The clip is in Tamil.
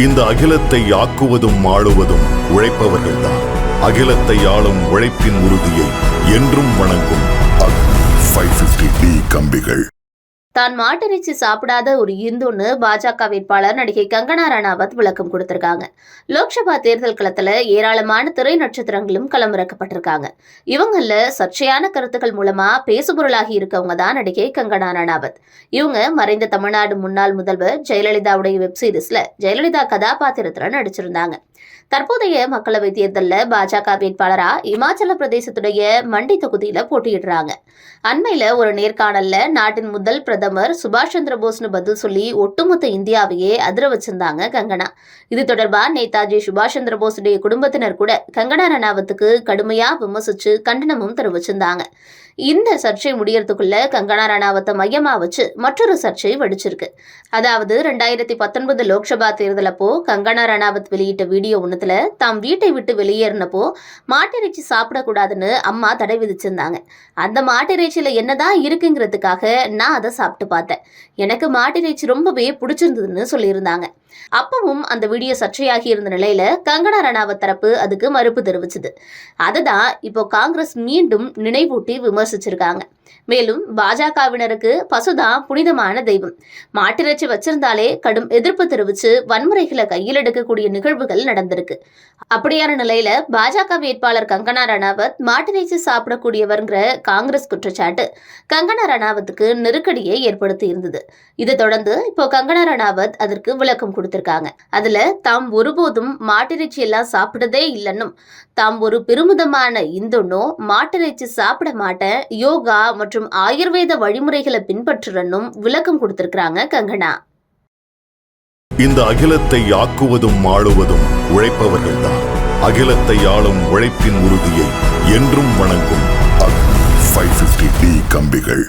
இந்த அகிலத்தை ஆக்குவதும் ஆளுவதும் உழைப்பவர்கள்தான். அகிலத்தை ஆளும் உழைப்பின் உறுதியை என்றும் வணங்கும். ஃபைவ் பிப்டி டி கம்பிகள். தான் மாட்டிறைச்சி சாப்பிடாத ஒரு இந்துன்னு பாஜக வேட்பாளர் நடிகை கங்கனா ரணாவத் விளக்கம் கொடுத்திருக்காங்க. லோக்சபா தேர்தல் களத்துல ஏராளமான திரை நட்சத்திரங்களும் களமிறக்கப்பட்டிருக்காங்க. இவங்கள சர்ச்சையான கருத்துக்கள் மூலமா பேசுபொருளாகி இருக்கவங்க தான் நடிகை கங்கனா ரணாவத். இவங்க மறைந்த தமிழ்நாடு முன்னாள் முதல்வர் ஜெயலலிதாவுடைய வெப்சீரிஸ்ல ஜெயலலிதா கதாபாத்திரத்துல நடிச்சிருந்தாங்க. தற்போதைய மக்களவை தேர்தலில் பாஜக வேட்பாளரா இமாச்சல பிரதேசத்துடைய மண்டி தொகுதியில போட்டியிடுறாங்க. அண்மையில ஒரு நேர்காணல்ல நாட்டின் முதல் பிரதமர் சுபாஷ் சந்திர போஸ்னு பதில் சொல்லி ஒட்டுமொத்த இந்தியாவையே அதிர வச்சிருந்தாங்க கங்கனா. இது தொடர்பா நேதாஜி சுபாஷ் சந்திர போஸுடைய குடும்பத்தினர் கூட கங்கனா ரணாவத்துக்கு கடுமையா விமர்சிச்சு கண்டனமும் தெரிவிச்சிருந்தாங்க. இந்த சர்ச்சை முடியறதுக்குள்ள கங்கனா ரணாவத்தை மையமா வச்சு மற்றொரு சர்ச்சை வெடிச்சிருக்கு. அதாவது ரெண்டாயிரத்தி பத்தொன்பது லோக்சபா தேர்தலப்போ கங்கனா ரணாவத் வெளியிட்ட வீடியோ ஒண்ணுத்துல தாம் வீட்டை விட்டு வெளியேறினப்போ மாட்டிறைச்சி சாப்பிடக்கூடாதுன்னு அம்மா தடை விதிச்சிருந்தாங்க. அந்த மாட்டிறைச்சியில என்னதான் இருக்குங்கிறதுக்காக நான் அதை சாப்பிட்டு பார்த்தேன். எனக்கு மாட்டிறைச்சி ரொம்பவே பிடிச்சிருந்ததுன்னு சொல்லியிருந்தாங்க. அப்பவும் அந்த வீடியோ சர்ச்சையாகி இருந்த நிலையில கங்கனா ரணாவத் தரப்பு அதுக்கு மறுப்பு தெரிவிச்சது. அதுதான் இப்போ காங்கிரஸ் மீண்டும் நினைவூட்டி விமர்சிச்சிருக்காங்க. மேலும் பாஜகவினருக்கு பசுதான் புனிதமான தெய்வம். மாட்டிறைச்சி வச்சிருந்தாலே கடும் எதிர்ப்பு தெரிவிச்சு வன்முறைகளை கையில் எடுக்கக்கூடிய நிகழ்வுகள் நடந்திருக்கு. அப்படியான நிலையில பாஜக வேட்பாளர் கங்கனா ரணாவத் மாட்டிறைச்சி சாப்பிடக்கூடியவர்ங்கிற காங்கிரஸ் குற்றச்சாட்டு கங்கனா ரணாவத்துக்கு நெருக்கடியை ஏற்படுத்தி இருந்தது. இதை தொடர்ந்து இப்போ கங்கனா ரணாவத் அதற்கு விளக்கம் கொடுத்திருக்காங்க. அதுல தாம் ஒருபோதும் மாட்டிறைச்சி எல்லாம் சாப்பிட்டதே இல்லைன்னும். தாம் ஒரு பெருமிதமான இந்துன்னோ மாட்டிறைச்சி சாப்பிட மாட்டேன் யோகா மற்றும் ஆயுர்வேத வழிமுறைகளை பின்பற்றுறன்னும் விளக்கம் கொடுத்திருக்கிறாங்க கங்கனா. இந்த அகிலத்தை ஆக்குவதும் ஆளுவதும் உழைப்பவர்கள்தான். அகிலத்தை ஆளும் உழைப்பின் உறுதியை என்றும் வணங்கும் ஃபைவ் டி கம்பிகள்.